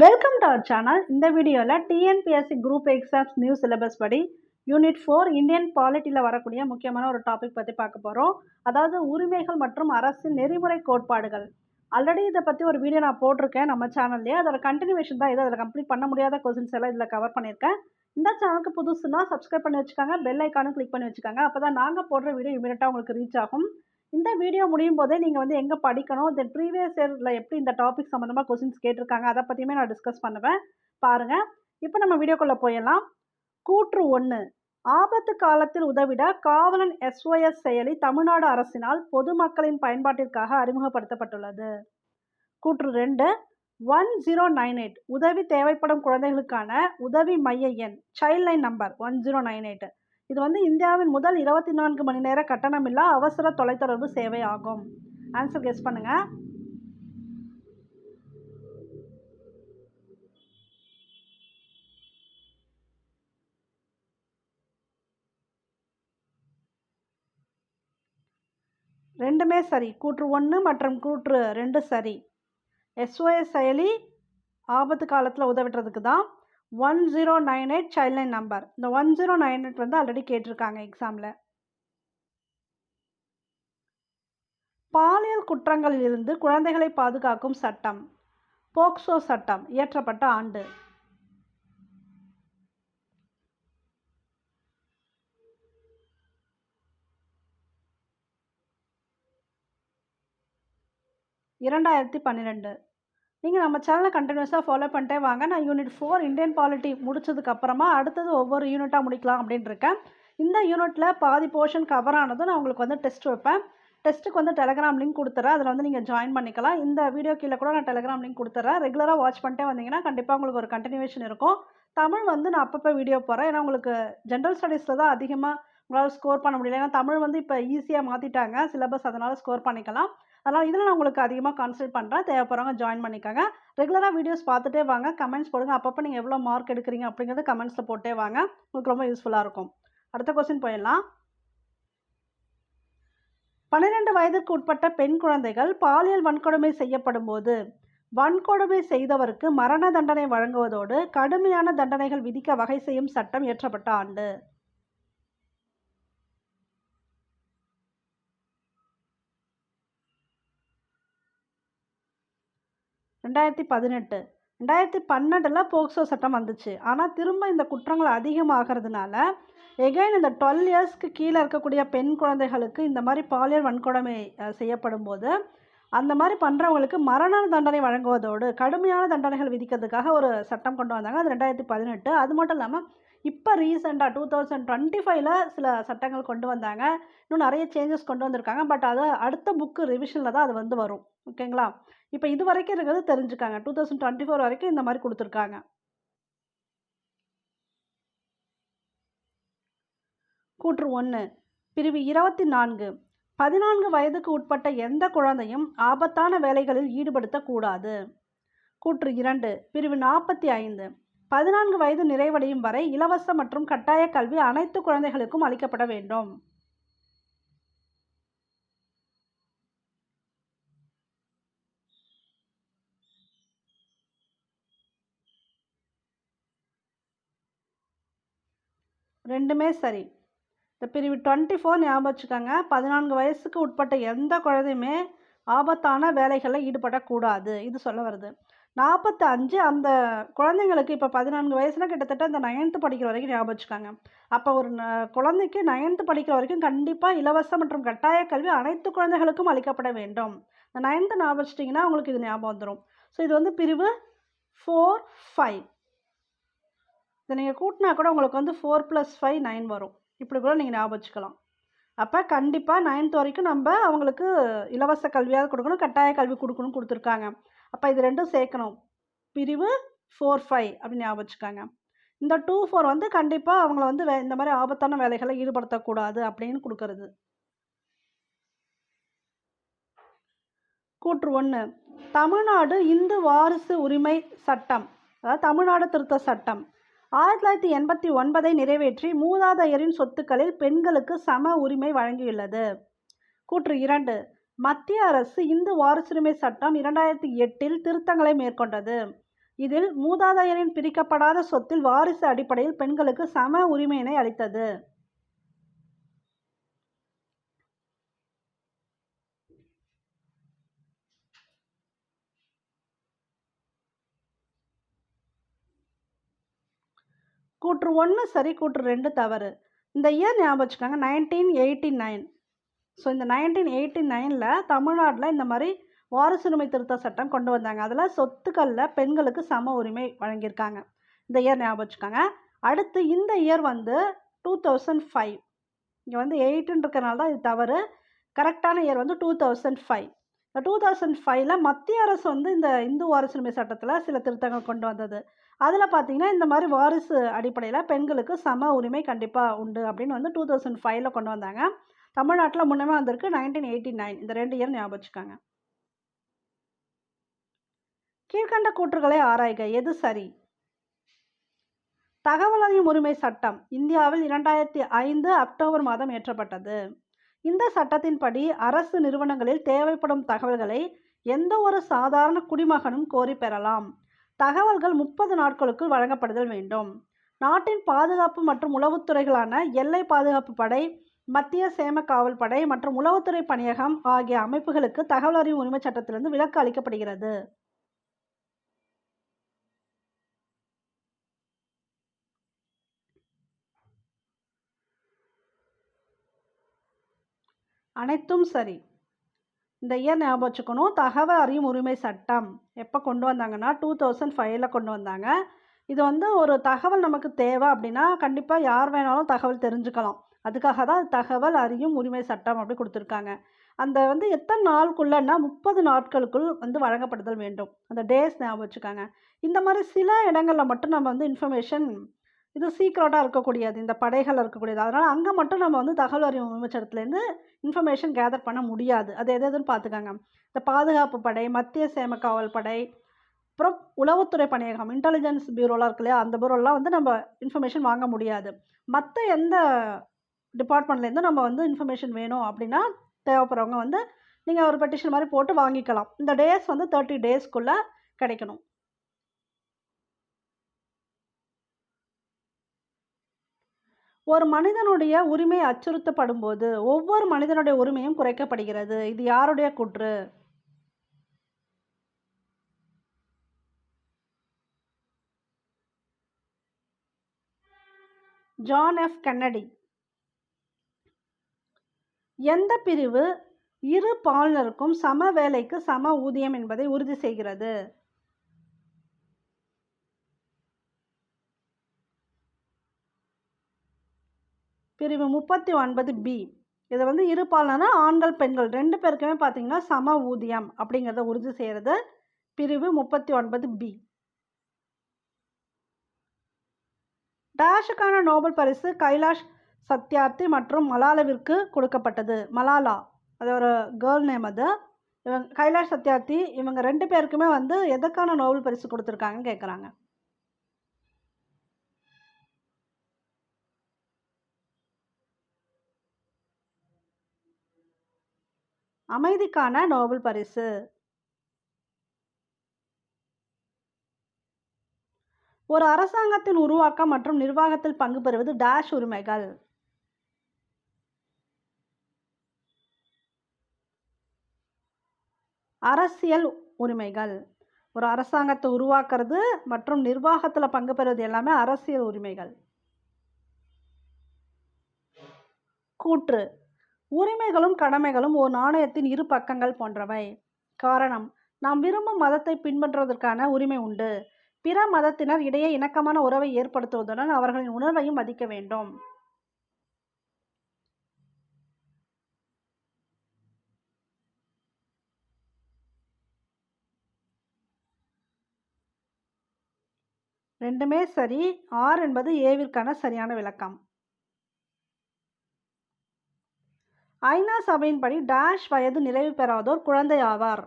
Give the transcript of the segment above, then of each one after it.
Welcome to our channel இந்த வீடியோவில் TNPSC group exams new syllabus படி யூனிட் ஃபோர் இந்தியன் பாலிட்டியில் வரக்கூடிய முக்கியமான ஒரு டாபிக் பற்றி பார்க்க போகிறோம் அதாவது உரிமைகள் மற்றும் அரசின் நெறிமுறை கோட்பாடுகள். ஆல்ரெடி இதை பற்றி ஒரு வீடியோ நான் போட்டிருக்கேன் நம்ம சேனல்லேயே அதோட கண்டினியூஷன் தான் இது அதில் கம்ப்ளீட் பண்ண முடியாத கொஸ்டின்ஸ் எல்லாம் இதில் கவர் பண்ணியிருக்கேன். இந்த சேனலுக்கு புதுசுனா சப்ஸ்கிரைப் பண்ணி வச்சுக்காங்க. பெல் ஐக்கானும் கிளிக் பண்ணி வச்சுக்காங்க. அப்போ தான் நாங்கள் போடுற வீடியோ இமீடியட்டாக உங்களுக்கு ரீச் ஆகும். இந்த வீடியோ முடியும் போதே நீங்கள் வந்து எங்கே படிக்கணும்? தென் ப்ரீவியஸ் இயரில் எப்படி இந்த டாபிக் சம்மந்தமாக கொஸ்டின்ஸ் கேட்டிருக்காங்க? அதை பற்றியுமே நான் டிஸ்கஸ் பண்ணுவேன். பாருங்கள் இப்போ நம்ம வீடியோக்குள்ளே போயிடலாம். கூற்று ஒன்று ஆபத்து காலத்தில் உதவிட காவலன் எஸ்ஒஎஸ் செயலி தமிழ்நாடு அரசினால் பொதுமக்களின் பயன்பாட்டிற்காக அறிமுகப்படுத்தப்பட்டுள்ளது. கூற்று ரெண்டு. One zero nine eight. உதவி தேவைப்படும் குழந்தைகளுக்கான உதவி மைய எண். Child line number one zero nine eight. இது வந்து இந்தியாவின் முதல் இருபத்தி நான்கு மணி நேர கட்டணமில்லா அவசர தொலைத்தொடர்பு சேவை ஆகும். ஆன்சர் கெஸ் பண்ணுங்க. ரெண்டுமே சரி. கூற்று ஒன்று மற்றும் கூற்று ரெண்டு சரி. எஸ்ஓஎஸ் செயலி ஆபத்து காலத்தில் உதவிட்டுறதுக்கு தான் one zero nine eight child line number இந்த ஒன் ஜீரோ நைன் எயிட் வந்து ஆல்ரெடி கேட்டிருக்காங்க எக்ஸாமில் பாலியல் குற்றங்களிலிருந்து குழந்தைகளை பாதுகாக்கும் சட்டம். போக்சோ சட்டம் இயற்றப்பட்ட ஆண்டு. இரண்டாயிரத்தி பன்னிரெண்டு. நீங்கள் நம்ம சேனலை கண்டினியூஸாக ஃபாலோ பண்ணிட்டே வாங்க. நான் யூனிட் ஃபோர் இந்தியன் பாலிட்டி முடிச்சதுக்கப்புறமா அடுத்தது ஒவ்வொரு யூனிட்டாக முடிக்கலாம் அப்படின்ட்டு இருக்கேன். இந்த யூனிட்டில் பாதி போர்ஷன் கவர் ஆனதும் நான் உங்களுக்கு வந்து டெஸ்ட் வைப்பேன். டெஸ்ட்டுக்கு வந்து டெலகிராம் லிங்க் கொடுத்துறேன். அதில் வந்து நீங்கள் ஜாயின் பண்ணிக்கலாம். இந்த வீடியோ கீழே கூட நான் டெலகிராம் லிங்க் கொடுத்துறேன். ரெகுலராக வாட்ச் பண்ணிட்டே வந்தீங்கன்னா கண்டிப்பாக உங்களுக்கு ஒரு கண்டினியூஷன் இருக்கும். தமிழ் வந்து நான் அப்பப்போ வீடியோ போடுறேன். ஏன்னா உங்களுக்கு ஜென்ரல் ஸ்டடீஸில் தான் அதிகமாக உங்களால் ஸ்கோர் பண்ண முடியல. ஏன்னா தமிழ் வந்து இப்போ ஈஸியாக மாற்றிட்டாங்க சிலபஸ் அதனால் ஸ்கோர் பண்ணிக்கலாம். அதனால் இதில் நான் உங்களுக்கு அதிகமாக கான்சன்ட்ரேட் பண்ணுறேன் தேவைப்படுறவங்க ஜாயின் பண்ணிக்கோங்க. ரெகுலராக வீடியோஸ் பார்த்துட்டே வாங்க. கமெண்ட்ஸ் போடுங்க. அப்பப்போ நீங்கள் எவ்வளோ மார்க் எடுக்கிறீங்க அப்படிங்கிறது கமெண்ட்ஸில் போட்டே வாங்க. உங்களுக்கு ரொம்ப யூஸ்ஃபுல்லாக இருக்கும். அடுத்த கொஸ்டின் போயிடலாம். பன்னிரெண்டு வயதிற்கு உட்பட்ட பெண் குழந்தைகள் பாலியல் வன்கொடுமை செய்யப்படும் போது வன்கொடுமை செய்தவருக்கு மரண தண்டனை வழங்குவதோடு கடுமையான தண்டனைகள் விதிக்க வகை செய்யும் சட்டம் இயற்றப்பட்ட ஆண்டு. ரெண்டாயிரத்தி பதினெட்டு. ரெண்டாயிரத்தி பன்னெண்டில் போக்சோ சட்டம் வந்துச்சு. ஆனால் திரும்ப இந்த குற்றங்கள் அதிகமாகிறதுனால எகைன் இந்த டுவெல் இயர்ஸ்க்கு கீழே இருக்கக்கூடிய பெண் குழந்தைகளுக்கு இந்த மாதிரி பாலியல் வன்கொடுமை செய்யப்படும் போது அந்த மாதிரி பண்ணுறவங்களுக்கு மரண தண்டனை வழங்குவதோடு கடுமையான தண்டனைகள் விதிக்கிறதுக்காக ஒரு சட்டம் கொண்டு வந்தாங்க. அது ரெண்டாயிரத்தி பதினெட்டு. அது மட்டும் இல்லாமல் இப்போ ரீசெண்டாக டூ தௌசண்ட் டுவெண்ட்டி ஃபைவ்ல சில சட்டங்கள் கொண்டு வந்தாங்க. இன்னும் நிறைய சேஞ்சஸ் கொண்டு வந்திருக்காங்க. பட் அது அடுத்த புக்கு ரிவிஷனில் தான் அது வந்து வரும். ஓகேங்களா இப்போ இது வரைக்கும் இருக்கிறது தெரிஞ்சுக்காங்க. டூ தௌசண்ட் டுவெண்ட்டி ஃபோர் வரைக்கும் இந்த மாதிரி கொடுத்துருக்காங்க. கூற்று ஒன்று பிரிவு இருபத்தி நான்கு. பதினான்கு வயதுக்கு உட்பட்ட எந்த குழந்தையும் ஆபத்தான வேலைகளில் ஈடுபடுத்தக்கூடாது. கூற்று இரண்டு. பிரிவு நாற்பத்தி ஐந்து. பதினான்கு வயது நிறைவடையும் வரை இலவச மற்றும் கட்டாய கல்வி அனைத்து குழந்தைகளுக்கும் அளிக்கப்பட வேண்டும். ரெண்டுமே சரி. இந்த பிரிவு டுவெண்ட்டி ஃபோர் ஞாபகம் வச்சுக்கோங்க. பதினான்கு வயசுக்கு உட்பட்ட எந்த குழந்தையுமே ஆபத்தான வேலைகளில் ஈடுபடக்கூடாது. இது சொல்ல வருது. நாற்பத்தி அஞ்சு அந்த குழந்தைங்களுக்கு இப்போ பதினான்கு வயசுல கிட்டத்தட்ட இந்த நைன்த்து படிக்கிற வரைக்கும் ஞாபகம் வச்சுக்காங்க. அப்போ ஒரு ந- குழந்தைக்கு நைன்த்து படிக்கிற வரைக்கும் கண்டிப்பாக இலவச மற்றும் கட்டாய கல்வி அனைத்து குழந்தைகளுக்கும் அளிக்கப்பட வேண்டும். இந்த நைன்த்து ஞாபகம் வச்சிட்டிங்கன்னா உங்களுக்கு இது ஞாபகம் வந்துடும் ஸோ இது வந்து பிரிவு ஃபோர் ஃபைவ் இதை நீங்கள் கூட்டினா கூட உங்களுக்கு வந்து ஃபோர் ப்ளஸ் ஃபைவ் நைன் வரும். இப்படி கூட நீங்கள் ஞாபகம் வச்சுக்கலாம். அப்போ கண்டிப்பாக நைன்த் வரைக்கும் நம்ம அவங்களுக்கு இலவச கல்வியாவது கொடுக்கணும் கட்டாய கல்வி கொடுக்கணும் கொடுத்துருக்காங்க. அப்போ இது ரெண்டும் சேர்க்கணும். பிரிவு ஃபோர் ஃபைவ் அப்படின்னு ஞாபகம் வச்சுக்காங்க. இந்த டூ ஃபோர் வந்து கண்டிப்பாக அவங்கள வந்து வே இந்த மாதிரி ஆபத்தான வேலைகளை ஈடுபடுத்தக்கூடாது அப்படின்னு கொடுக்கறது. கூற்று ஒன்று தமிழ்நாடு இந்து வாரிசு உரிமை சட்டம். அதாவது தமிழ்நாடு திருத்த சட்டம். ஆயிரத்தி தொள்ளாயிரத்தி எண்பத்தி ஒன்பதை நிறைவேற்றி மூதாதையரின் சொத்துக்களில் பெண்களுக்கு சம உரிமை வழங்கியுள்ளது. கூற்று இரண்டு. மத்திய அரசு இந்து வாரிசுரிமை சட்டம் இரண்டாயிரத்தி எட்டில் திருத்தங்களை மேற்கொண்டது. இதில் மூதாதையரின் பிரிக்கப்படாத சொத்தில் வாரிசு அடிப்படையில் பெண்களுக்கு சம உரிமையினை அளித்தது. கூற்று ஒன்று சரி கூற்று ரெண்டு தவறு. இந்த இயர் ஞாபகம் வச்சுக்கோங்க நைன்டீன் எயிட்டி நைன் ஸோ இந்த நைன்டீன் எயிட்டி நைனில் தமிழ்நாட்டில் இந்த மாதிரி வாரிசுரிமை திருத்த சட்டம் கொண்டு வந்தாங்க. அதில் சொத்துக்களில் பெண்களுக்கு சம உரிமை வழங்கியிருக்காங்க. இந்த இயர் ஞாபகம் வச்சுக்கோங்க. அடுத்து இந்த இயர் வந்து டூ தௌசண்ட் ஃபைவ் இங்கே வந்து எயிட்டுன்னு தான் இது தவறு. கரெக்டான இயர் வந்து டூ தௌசண்ட் ஃபைவ் இந்த டூ தௌசண்ட் ஃபைவ்ல மத்திய அரசு வந்து இந்த இந்து வாரிசுரிமை சட்டத்தில் சில திருத்தங்கள் கொண்டு வந்தது. அதில் பார்த்தீங்கன்னா இந்த மாதிரி வாரிசு அடிப்படையில் பெண்களுக்கு சம உரிமை கண்டிப்பாக உண்டு அப்படின்னு வந்து டூ தௌசண்ட் ஃபைவ்ல கொண்டு வந்தாங்க. தமிழ்நாட்டில் முன்னமே வந்திருக்கு நைன்டீன் எயிட்டி நைன் இந்த ரெண்டு இயர் ஞாபகம் வச்சுக்காங்க. கீழ்கண்ட கூற்றுகளை ஆராய்க. எது சரி? தகவல் அறியும் உரிமை சட்டம். இந்தியாவில் இரண்டாயிரத்தி ஐந்து அக்டோபர் மாதம் இயற்றப்பட்டது இந்த சட்டத்தின்படி அரசு நிறுவனங்களில் தேவைப்படும் தகவல்களை எந்த ஒரு சாதாரண குடிமகனும் கோரி பெறலாம். தகவல்கள் முப்பது நாட்களுக்குள் வழங்கப்படுதல் வேண்டும். நாட்டின் பாதுகாப்பு மற்றும் உளவுத்துறைகளான எல்லை பாதுகாப்பு படை மத்திய சேம காவல் படை மற்றும் உளவுத்துறை பணியகம் ஆகிய அமைப்புகளுக்கு தகவல் அறிவு உரிமை சட்டத்திலிருந்து விலக்கு அளிக்கப்படுகிறது. அனைத்தும் சரி. இந்த இயர் ஞாபகம் வச்சுக்கணும். தகவல் அறியும் உரிமை சட்டம் எப்போ கொண்டு வந்தாங்கன்னா டூ தௌசண்ட் ஃபைவ்ல கொண்டு வந்தாங்க. இது வந்து ஒரு தகவல் நமக்கு தேவை அப்படின்னா கண்டிப்பாக யார் வேணாலும் தகவல் தெரிஞ்சுக்கலாம். அதுக்காக தான் தகவல் அறியும் உரிமை சட்டம் அப்படி கொடுத்துருக்காங்க. அந்த வந்து எத்தனை நாளுக்குள்ளன்னா முப்பது நாட்களுக்குள் வந்து வழங்கப்படுதல் வேண்டும். அந்த டேஸ் ஞாபகம் வச்சுக்காங்க. இந்த மாதிரி சில இடங்களில் மட்டும் நம்ம வந்து இன்ஃபர்மேஷன் இது சீக்ரெட்டாக இருக்கக்கூடியது இந்த படைகள் இருக்கக்கூடியது. அதனால் அங்கே மட்டும் நம்ம வந்து தகவல் அறிவு அமைச்சகத்துலேருந்து இன்ஃபர்மேஷன் கேதர் பண்ண முடியாது. அது எது எதுன்னு பார்த்துக்கோங்க. இந்த பாதுகாப்பு படை மத்திய சேம காவல் படை அப்புறம் உளவுத்துறை பணியகம் இன்டெலிஜென்ஸ் பியூரோலாம் இருக்கு இல்லையா? அந்த பியூரோலாம் வந்து நம்ம இன்ஃபர்மேஷன் வாங்க முடியாது. மற்ற எந்த டிபார்ட்மெண்ட்லேருந்து நம்ம வந்து இன்ஃபர்மேஷன் வேணும் அப்படின்னா தேவைப்படுறவங்க வந்து நீங்கள் ஒரு பெட்டிஷன் மாதிரி போட்டு வாங்கிக்கலாம். இந்த டேஸ் வந்து தேர்ட்டி டேஸ்க்குள்ளே கிடைக்கணும். ஒரு மனிதனுடைய உரிமை அச்சுறுத்தப்படும் போது ஒவ்வொரு மனிதனுடைய உரிமையும் குறைக்கப்படுகிறது. இது யாருடைய குற்று? John F Kennedy. எந்த பிரிவு இரு பாலினருக்கும் சம வேலைக்கு சம ஊதியம் என்பதை உறுதி செய்கிறது? பிரிவு முப்பத்தி ஒன்பது பி இதை வந்து இரு ஆண்கள் பெண்கள். ரெண்டு பேருக்குமே பார்த்தீங்கன்னா சம ஊதியம் அப்படிங்கிறத உறுதி செய்கிறது பிரிவு முப்பத்தி ஒன்பது பி டேஷுக்கான நோபல் பரிசு கைலாஷ் சத்யார்த்தி மற்றும் மலாலாவிற்கு கொடுக்கப்பட்டது. மலாலா. அது ஒரு கேர்ள் நேம் அது. இவங்க கைலாஷ் சத்யார்த்தி இவங்க ரெண்டு பேருக்குமே வந்து எதுக்கான நோபல் பரிசு கொடுத்துருக்காங்கன்னு கேட்குறாங்க அமைதிக்கான நோபல் பரிசு. ஒரு அரசாங்கத்தின் உருவாக்கம் மற்றும் நிர்வாகத்தில் பங்கு பெறுவது டேஷ் உரிமைகள். அரசியல் உரிமைகள். ஒரு அரசாங்கத்தை உருவாக்குறது மற்றும் நிர்வாகத்தில் பங்கு பெறுவது எல்லாமே அரசியல் உரிமைகள். கூற்று. உரிமைகளும் கடமைகளும் ஒரு நாணயத்தின் இரு பக்கங்கள் போன்றவை. காரணம் நாம் விரும்பும் மதத்தை பின்பற்றுவதற்கான உரிமை உண்டு. பிற மதத்தினர் இடையே இணக்கமான உறவை ஏற்படுத்துவதுடன் அவர்களின் உணர்வையும் மதிக்க வேண்டும். ரெண்டுமே சரி ஆர் என்பது ஏவிற்கான சரியான விளக்கம். ஐநா சபையின்படி டேஷ் வயது நிறைவு பெறாதோர் குழந்தை ஆவார்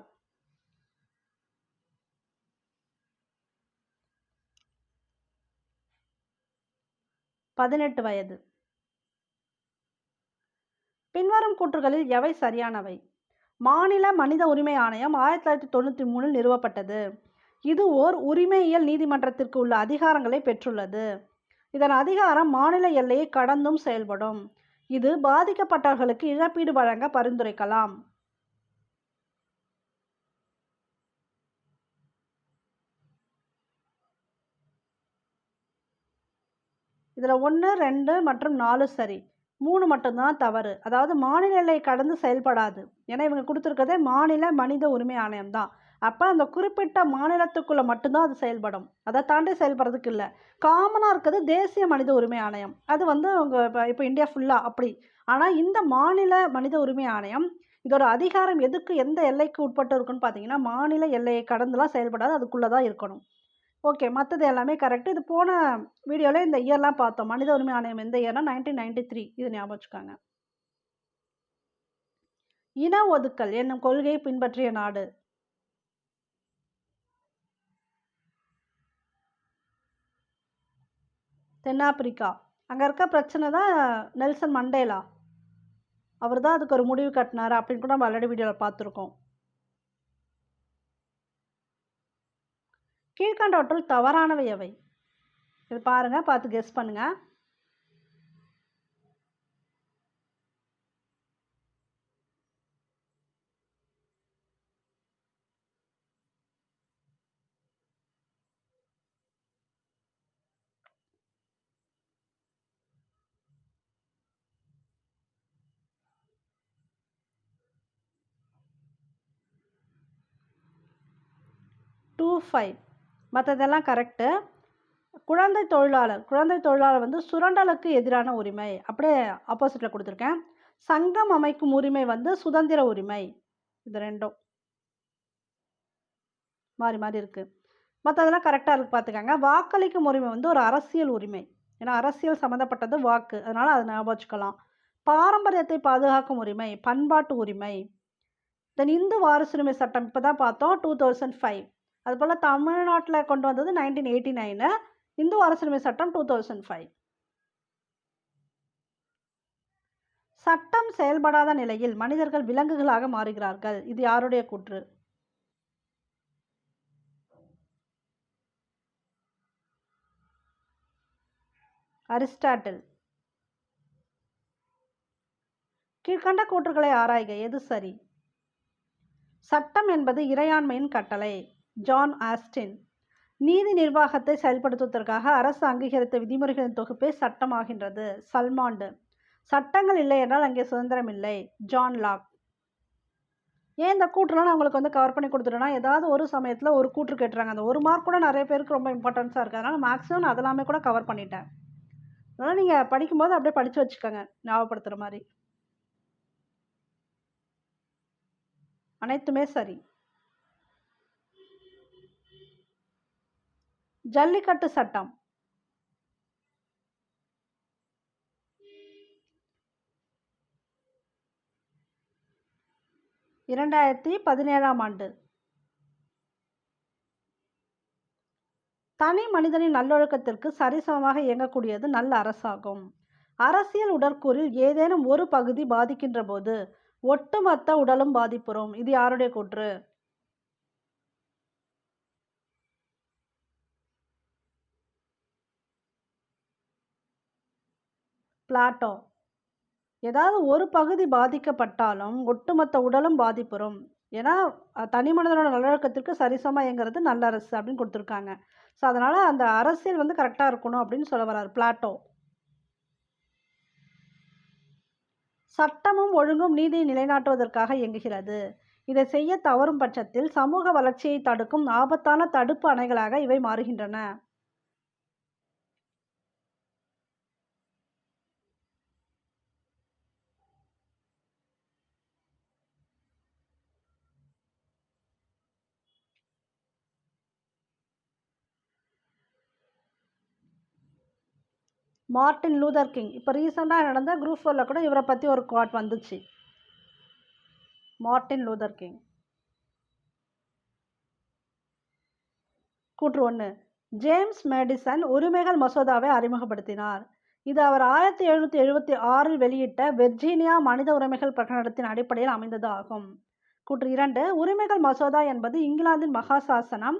பதினெட்டு வயது. பின்வரும் கூற்றுகளில் எவை சரியானவை? மாநில மனித உரிமை ஆணையம் ஆயிரத்தி தொள்ளாயிரத்தி தொண்ணூற்றி மூணில் நிறுவப்பட்டது. இது ஓர் உரிமையியல் நீதிமன்றத்திற்கு உள்ள அதிகாரங்களை பெற்றுள்ளது. இதன் அதிகாரம் மாநில எல்லையை கடந்தும் செயல்படும். இது பாதிக்கப்பட்டவர்களுக்கு இழப்பீடு வழங்க பரிந்துரைக்கலாம். இதில் ஒன்று ரெண்டு மற்றும் நாலு சரி. மூணு மட்டும்தான் தவறு. அதாவது மாநில எல்லை கடந்து செயல்படாது. ஏன்னா இவங்க கொடுத்துருக்கதே மாநில மனித உரிமை ஆணையம் தான் அப்போ அந்த குறிப்பிட்ட மாநிலத்துக்குள்ளே மட்டும்தான் அது செயல்படும். அதை தாண்டி செயல்படுறதுக்கு இல்லை. காமனாக இருக்கிறது தேசிய மனித உரிமை ஆணையம். அது வந்து அவங்க இப்போ இப்போ இந்தியா ஃபுல்லாக அப்படி. ஆனால் இந்த மாநில மனித உரிமை ஆணையம் இதோட அதிகாரம் எதுக்கு எந்த எல்லைக்கு உட்பட்டு இருக்குன்னு பார்த்தீங்கன்னா மாநில எல்லையை கடந்துலாம் செயல்படாது. அதுக்குள்ளே தான் இருக்கணும். ஓகே மற்றது எல்லாமே கரெக்டு இது போன வீடியோவில் இந்த இயர்லாம் பார்த்தோம். மனித உரிமை ஆணையம் எந்த இயர்னா நைன்டீன் நைன்டி த்ரீ இது ஞாபகம் வச்சுக்காங்க. இன ஒதுக்கல் என்னும் கொள்கையை பின்பற்றிய நாடு. தென்னாப்பிரிக்கா. அங்கே இருக்க பிரச்சனை தான் நெல்சன் மண்டேலா. அவர் தான் அதுக்கு ஒரு முடிவு கட்டினார் அப்படின்னு கூட நம்ம ஆல்ரெடி வீடியோவில் பார்த்துருக்கோம். கீழ்கண்டவற்றுள் தவறானவை எவை? இது பாருங்கள் பார்த்து கெஸ் பண்ணுங்கள் டூ ஃபைவ் மற்றதெல்லாம் கரெக்டு குழந்தை தொழிலாளர் குழந்தை தொழிலாளர் வந்து சுரண்டலுக்கு எதிரான உரிமை. அப்படியே ஆப்போசிட்டில் கொடுத்துருக்கேன். சங்கம் அமைக்கும் உரிமை வந்து சுதந்திர உரிமை. இது ரெண்டும். மாறி மாறி இருக்குது மற்றதெல்லாம் கரெக்டாக இருக்குது பார்த்துக்கங்க வாக்களிக்கும் உரிமை வந்து ஒரு அரசியல் உரிமை. ஏன்னா அரசியல் சம்மந்தப்பட்டது வாக்கு. அதனால் அதை ஞாபகம் வச்சுக்கலாம் பாரம்பரியத்தை பாதுகாக்கும் உரிமை பண்பாட்டு உரிமை. தென் இந்து வாரிசுரிமை சட்டம் இப்போ தான் பார்த்தோம். டூ தௌசண்ட் ஃபைவ் அதுபோல் தமிழ்நாட்டில் கொண்டு வந்தது நைன்டீன் எயிட்டி நைனு இந்து அரசுரிமை சட்டம் டூ தௌசண்ட் ஃபைவ் சட்டம் செயல்படாத நிலையில் மனிதர்கள் விலங்குகளாக மாறுகிறார்கள். இது யாருடைய கூற்று? அரிஸ்டாட்டில். கீழ்கண்ட கூற்றுகளை ஆராய்க. எது சரி? சட்டம் என்பது இறையாண்மையின் கட்டளை. John Austin. நீதி நிர்வாகத்தை செயல்படுத்துவதற்காக அரசு அங்கீகரித்த விதிமுறைகளின் தொகுப்பே சட்டமாகின்றது. சல்மாண்டு. சட்டங்கள் இல்லை என்றால் அங்கே சுதந்திரம் இல்லை. John Locke. ஏன் இந்த கூற்றுலாம் நான் உங்களுக்கு வந்து கவர் பண்ணி கொடுத்துட்டேன்னா ஏதாவது ஒரு சமயத்தில் ஒரு கூற்று கேட்டுறாங்க. அந்த ஒரு மார்க் கூட நிறைய பேருக்கு ரொம்ப இம்பார்ட்டன்ஸாக இருக்குது அதனால் மேக்ஸிமம் நான் அதெல்லாமே கூட கவர் பண்ணிட்டேன். அதனால் நீங்கள் படிக்கும்போது அப்படியே படித்து வச்சுக்கோங்க. ஞாபகப்படுத்துகிற மாதிரி. அனைத்துமே சரி. ஜல்லிக்கட்டு சட்டம். இரண்டாயிரத்தி பதினேழாம் ஆண்டு. தனி மனிதனின் நல்லொழுக்கத்திற்கு சரிசமமாக இயங்கக்கூடியது நல்ல அரசாகும். அரசியல் உடற்கூறில் ஏதேனும் ஒரு பகுதி பாதிக்கின்ற போது ஒட்டுமொத்த உடலும் பாதிப்புறும். இது யாருடைய கூற்று? பிளாட்டோ. ஏதாவது ஒரு பகுதி பாதிக்கப்பட்டாலும் ஒட்டுமொத்த உடலும் பாதிப்புறும். ஏன்னா தனி மனிதனோட நல்லொழுக்கத்திற்கு சரிசமா இயங்குறது நல்ல அரசு அப்படின்னு கொடுத்துருக்காங்க. ஸோ அதனால் அந்த அரசியல் வந்து கரெக்டாக இருக்கணும் அப்படின்னு சொல்ல வர்றார் பிளாட்டோ. சட்டமும் ஒழுங்கும் நீதியை நிலைநாட்டுவதற்காக இயங்குகிறது. இதை செய்ய தவறும் பட்சத்தில் சமூக வளர்ச்சியை தடுக்கும் ஆபத்தான தடுப்பு அணைகளாக இவை மாறுகின்றன. Martin Luther King. இப்போ ரீசெண்டாக நடந்த குரூப் ஃபோரில் கூட இவரை பற்றி ஒரு குவாட் வந்துச்சு. Martin Luther King. கூற்று ஒன்று ஜேம்ஸ் மேடிசன் உரிமைகள் மசோதாவை அறிமுகப்படுத்தினார். இது அவர் ஆயிரத்தி எழுநூற்றி எழுபத்தி ஆறில் வெளியிட்ட வெர்ஜீனியா மனித உரிமைகள் பிரகடனத்தின் அடிப்படையில் அமைந்தது ஆகும் கூற்று இரண்டு. உரிமைகள் மசோதா என்பது இங்கிலாந்தின் மகாசாசனம்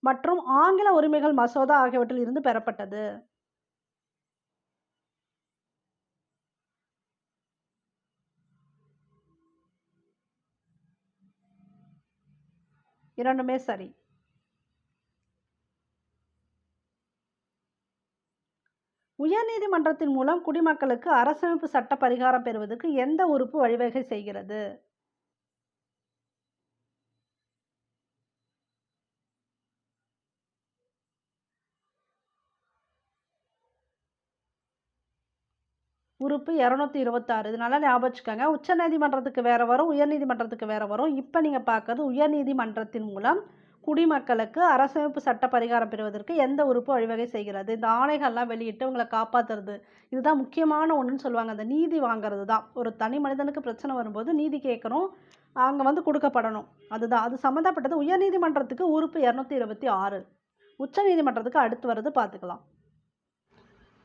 மற்றும் ஆங்கில உரிமைகள் மசோதா ஆகியவற்றில் இருந்து பெறப்பட்டது. இரண்டுமே சரி. உயர்நீதிமன்றத்தின் மூலம் குடிமக்களுக்கு அரசமைப்பு சட்ட பரிகாரம் பெறுவதற்கு எந்த உறுப்பு வழிவகை செய்கிறது உறுப்பு இரநூத்தி இருபத்தாறு. இதனால ஞாபகம் வச்சுக்கோங்க உச்சநீதிமன்றத்துக்கு வேறு வரும் உயர்நீதிமன்றத்துக்கு வேறு வரும். இப்போ நீங்கள் பார்க்குறது உயர்நீதிமன்றத்தின் மூலம் குடிமக்களுக்கு அரசமைப்பு சட்ட பரிகாரம் பெறுவதற்கு எந்த உறுப்பு வழிவகை செய்கிறது? இந்த ஆணைகள்லாம் வெளியிட்டு உங்களை காப்பாற்றுறது இதுதான் முக்கியமான ஒன்றுன்னு சொல்லுவாங்க. அந்த நீதி வாங்குறது தான். ஒரு தனி மனிதனுக்கு பிரச்சனை வரும்போது நீதி கேட்கணும் அங்கே வந்து கொடுக்கப்படணும். அதுதான். அது சம்மந்தப்பட்டது உயர்நீதிமன்றத்துக்கு உறுப்பு இரநூத்தி இருபத்தி ஆறு. உச்சநீதிமன்றத்துக்கு அடுத்து வர்றது பார்த்துக்கலாம்.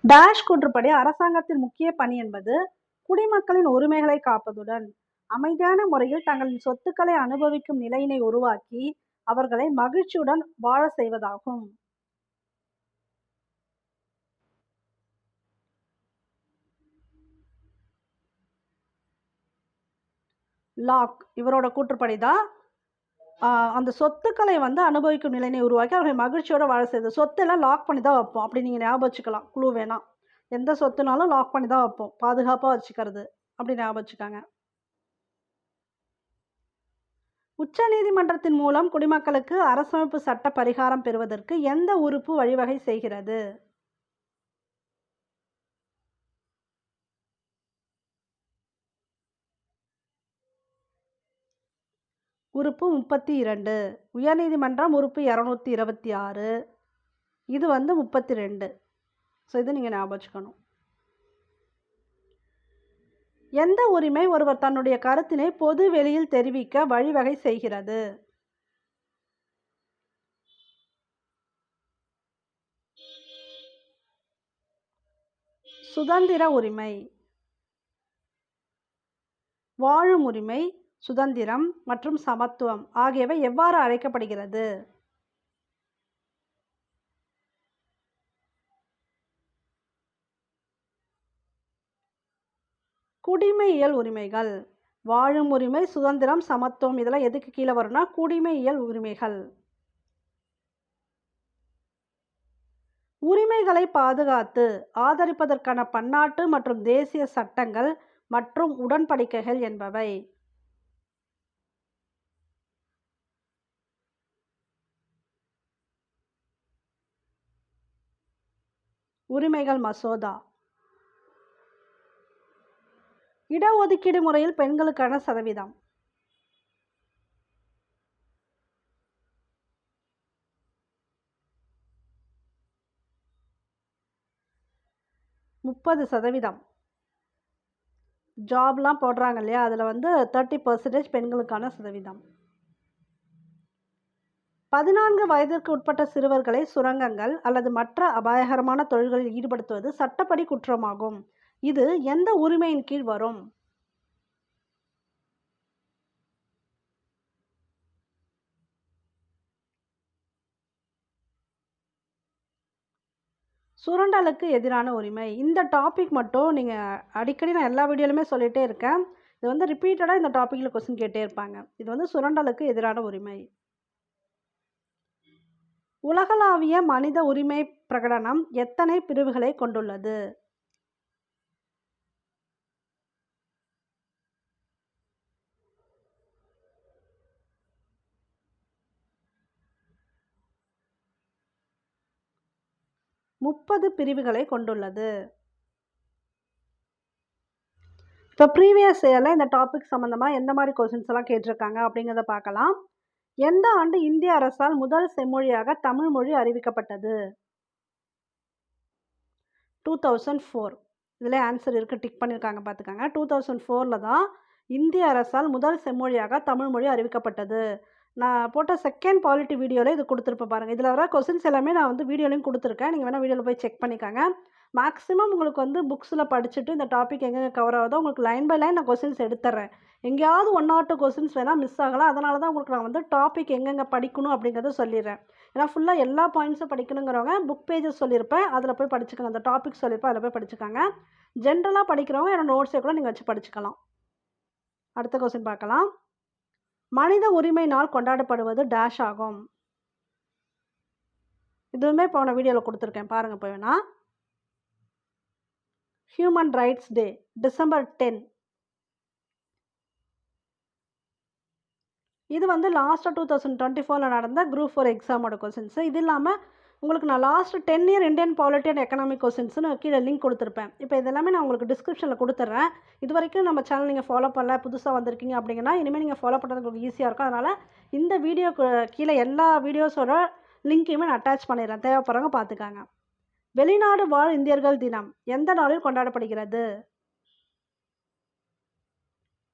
டாஷ் கூற்றுப்படி அரசாங்கத்தின் முக்கிய பணி என்பது குடிமக்களின் உரிமைகளை காப்பதுடன் அமைதியான முறையில் தங்களின் சொத்துக்களை அனுபவிக்கும் நிலையினை உருவாக்கி அவர்களை மகிழ்ச்சியுடன் வாழ செய்வதாகும். லாக் இவரோட கூற்றுப்படிதான் அந்த சொத்துக்களை வந்து அனுபவிக்கும் நிலையை உருவாக்கி அவர்கள் மகிழ்ச்சியோடு வாழ செய்யுது சொத்தெல்லாம் லாக் பண்ணி தான் வைப்போம். அப்படி நீங்கள் ஞாபகம் வச்சுக்கலாம் குழு வேணாம் எந்த சொத்துனாலும் லாக் பண்ணி தான் வைப்போம். பாதுகாப்பாக வச்சுக்கிறது. அப்படி ஞாபகம் வச்சுக்காங்க உச்ச நீதிமன்றத்தின் மூலம் குடிமக்களுக்கு அரசமைப்பு சட்ட பரிகாரம் பெறுவதற்கு எந்த உறுப்பு வழிவகை செய்கிறது? உறுப்பு முப்பத்தி இரண்டு உயர்நீதிமன்றம் உறுப்பு இரநூத்தி இருபத்தி ஆறு. இது வந்து முப்பத்தி ரெண்டு ஸோ இது நீங்கள் ஞாபகம் வச்சுக்கணும். எந்த உரிமை ஒருவர் தன்னுடைய கருத்தினை பொது வெளியில் தெரிவிக்க வழிவகை செய்கிறது? சுதந்திர உரிமை வாழும் உரிமை சுதந்திரம் மற்றும் சமத்துவம் ஆகியவை எவ்வாறு அழைக்கப்படுகிறது? குடிமையியல் உரிமைகள். வாழும் உரிமை சுதந்திரம் சமத்துவம் இதெல்லாம் எதுக்கு கீழே வரும்னா குடிமையியல் உரிமைகள். உரிமைகளை பாதுகாத்து ஆதரிப்பதற்கான பன்னாட்டு மற்றும் தேசிய சட்டங்கள் மற்றும் உடன்படிக்கைகள் என்பவை. உரிமைகள் மசோதா. இடஒதுக்கீடு முறையில் பெண்களுக்கான சதவீதம். முப்பது சதவீதம். ஜாப்லாம் போடுறாங்க இல்லையா? அதில் வந்து தேர்ட்டி பர்சன்டேஜ் பெண்களுக்கான சதவீதம். பதினான்கு வயதிற்கு உட்பட்ட சிறுவர்களை சுரங்கங்கள் அல்லது மற்ற அபாயகரமான தொழில்களில் ஈடுபடுத்துவது சட்டப்படி குற்றமாகும். இது எந்த உரிமையின் கீழ் வரும்? சுரண்டலுக்கு எதிரான உரிமை. இந்த டாபிக் மட்டும் நீங்கள் அடிக்கடி நான் எல்லா வீடியோலையுமே சொல்லிகிட்டே இருக்கேன். இது வந்து ரிப்பீட்டடாக இந்த டாப்பிக்கில் கொஸ்டின் கேட்டே இருப்பாங்க. இது வந்து சுரண்டலுக்கு எதிரான உரிமை. உலகளாவிய மனித உரிமை பிரகடனம் எத்தனை பிரிவுகளை கொண்டுள்ளது? முப்பது பிரிவுகளை கொண்டுள்ளது. இப்போ ப்ரீவியஸ் இயரில் இந்த டாபிக் சம்மந்தமாக எந்த மாதிரி கொஸ்டின்ஸ் எல்லாம் கேட்டிருக்காங்க அப்படிங்கிறத பார்க்கலாம். எந்த ஆண்டு இந்திய அரசால் முதல் செம்மொழியாக தமிழ் மொழி அறிவிக்கப்பட்டது? Two thousand four. இதில் ஆன்சர் இருக்குது டிக் பண்ணியிருக்காங்க பார்த்துக்கோங்க. டூ தௌசண்ட் ஃபோரில் தான் இந்திய அரசால் முதல் செம்மொழியாக தமிழ் மொழி அறிவிக்கப்பட்டது. நான் போட்ட செகண்ட் பாலிட்டி வீடியோவில் இது கொடுத்துருப்பேன் பாருங்கள் இதில் வர கொஸ்டின்ஸ் எல்லாமே நான் வந்து வீடியோலையும் கொடுத்துருக்கேன். நீங்கள் வேணால் வீடியோவில் போய் செக் பண்ணிக்கோங்க. மேக்ஸிமம் உங்களுக்கு வந்து புக்ஸில் படிச்சுட்டு இந்த டாபிக் எங்கெங்கே கவர் ஆகுதோ உங்களுக்கு லைன் பை லைன் நான் கொஸ்டின்ஸ் எடுத்துறேன். எங்கேயாவது ஒன் ஆர் டூ கொஸ்டின்ஸ் வேணால் மிஸ் ஆகலாம். அதனால தான் உங்களுக்கு நான் வந்து டாபிக் எங்கெங்கே படிக்கணும் அப்படிங்கிறத சொல்லிடுறேன். ஏன்னா ஃபுல்லாக எல்லா பாயிண்ட்ஸும் படிக்கணுங்கிறவங்க புக் பேஜஸ் சொல்லியிருப்பேன். அதில் போய் படிச்சுக்கோங்க. அந்த டாபிக் சொல்லியிருப்பேன். அதில் போய் படிச்சுக்கோங்க. ஜென்ரலாக படிக்கிறவங்க என்னோட நோட்ஸை கூட நீங்கள் வச்சு படிச்சுக்கலாம். அடுத்த கொஸ்டின் பார்க்கலாம். மனித உரிமை நாள் கொண்டாடப்படுவது டேஷ் ஆகும். இதுவுமே போன வீடியோவில் கொடுத்துருக்கேன். பாருங்கள் போய் வேணால் human rights day December ten இது வந்து லாஸ்ட்டாக டூ தௌசண்ட் டுவெண்ட்டி ஃபோரில் நடந்த குரூப் ஃபோர் எக்ஸாமோட கொஸ்டின்ஸு இது இல்லாமல் உங்களுக்கு நான் last ten year Indian polity and economic கொஸ்டின்ஸ்னு கீழே லிங்க் கொடுத்துருப்பேன். இப்போ இதெல்லாமே நான் உங்களுக்கு டிஸ்கிரிப்ஷனில் கொடுத்துட்றேன் இது வரைக்கும் நம்ம சேனல் நீங்கள் ஃபாலோ பண்ணல புதுசாக வந்திருக்கீங்க அப்படிங்கன்னா இனிமேல் நீங்கள் ஃபாலோ பண்ணுறதுக்கு உங்களுக்கு ஈஸியாக இருக்கும். அதனால் இந்த வீடியோக்கு கீழே எல்லா வீடியோஸோட லிங்க்கையுமே நான் அட்டாச் பண்ணிடுறேன். தேவைப்படுறவங்க பார்த்துக்காங்க. வெளிநாடு வாழ் இந்தியர்கள் தினம் எந்த நாளில் கொண்டாடப்படுகிறது?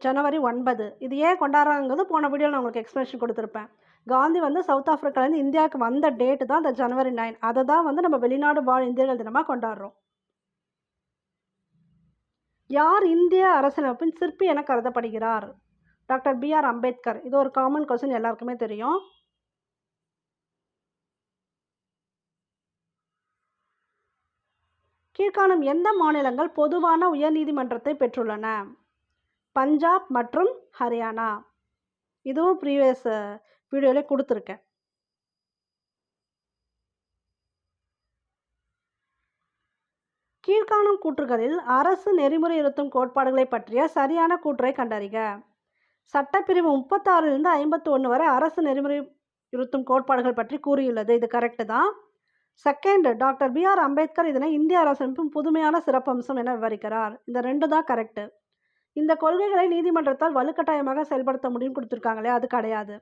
ஜனவரி ஒன்பது. இது ஏன் கொண்டாடுறாங்கிறது போன வீடியோ நான் உங்களுக்கு எக்ஸ்பிளேஷன் கொடுத்துருப்பேன். காந்தி வந்து சவுத் ஆஃப்ரிக்காலேருந்து இந்தியாவுக்கு வந்த டேட்டு தான் இந்த ஜனவரி நைன் அதை தான் வந்து நம்ம வெளிநாடு வாழ் இந்தியர்கள் தினமாக கொண்டாடுறோம். யார் இந்திய அரசியலமைப்பின் சிற்பி என கருதப்படுகிறார்? Doctor B R Ambedkar. இது ஒரு காமன் கொஸ்டின் எல்லாருக்குமே தெரியும். கீழ்காணும் எந்த மாநிலங்கள் பொதுவான உயர்நீதிமன்றத்தை பெற்றுள்ளன? பஞ்சாப் மற்றும் ஹரியானா. இதுவும் ப்ரீவியஸ் வீடியோவில் கொடுத்துருக்கேன். கீழ்காணும் கூற்றுகளில் அரசு நெறிமுறை இருத்தும் கோட்பாடுகளை பற்றிய சரியான கூற்றை கண்டறிக. சட்டப்பிரிவு முப்பத்தாறுலேருந்து ஐம்பத்தி ஒன்று வரை அரசு நெறிமுறை இருத்தும் கோட்பாடுகள் பற்றி கூறியுள்ளது. இது கரெக்டு தான். Second doctor B R Ambedkar இதனை இந்திய அரசமைப்பின் புதுமையான சிறப்பம்சம் என விவரிக்கிறார். இந்த ரெண்டு தான் கரெக்டு இந்த கொள்கைகளை நீதிமன்றத்தால் வலுக்கட்டாயமாக செயல்படுத்த முடியும் கொடுத்துருக்காங்களே அது கிடையாது.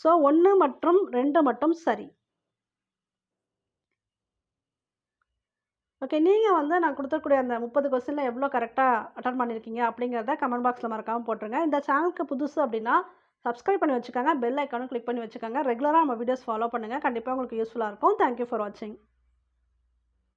ஸோ ஒன்று மற்றும் ரெண்டு மட்டும் சரி. ஓகே நீங்கள் வந்து நான் கொடுத்துருக்கூடிய அந்த முப்பது கொஸ்டினில் எவ்வளோ கரெக்டாக அட்டன் பண்ணியிருக்கீங்க அப்படிங்கிறத கமெண்ட் பாக்ஸில் மறக்காமல் போட்டுருங்க. இந்த சேனலுக்கு புதுசு அப்படின்னா சப்ஸ்கிரைப் பண்ணி வச்சுக்கோங்க பெல் ஐக்கானும் கிளிக் பண்ணி வச்சுக்கோங்க. ரெகுலராக நம்ம வீடியோஸ் ஃபாலோ பண்ணுங்கள் கண்டிப்பாக உங்களுக்கு யூஸ்ஃபுல்லாக இருக்கும். தேங்க்யூ ஃபார் வாட்சிங்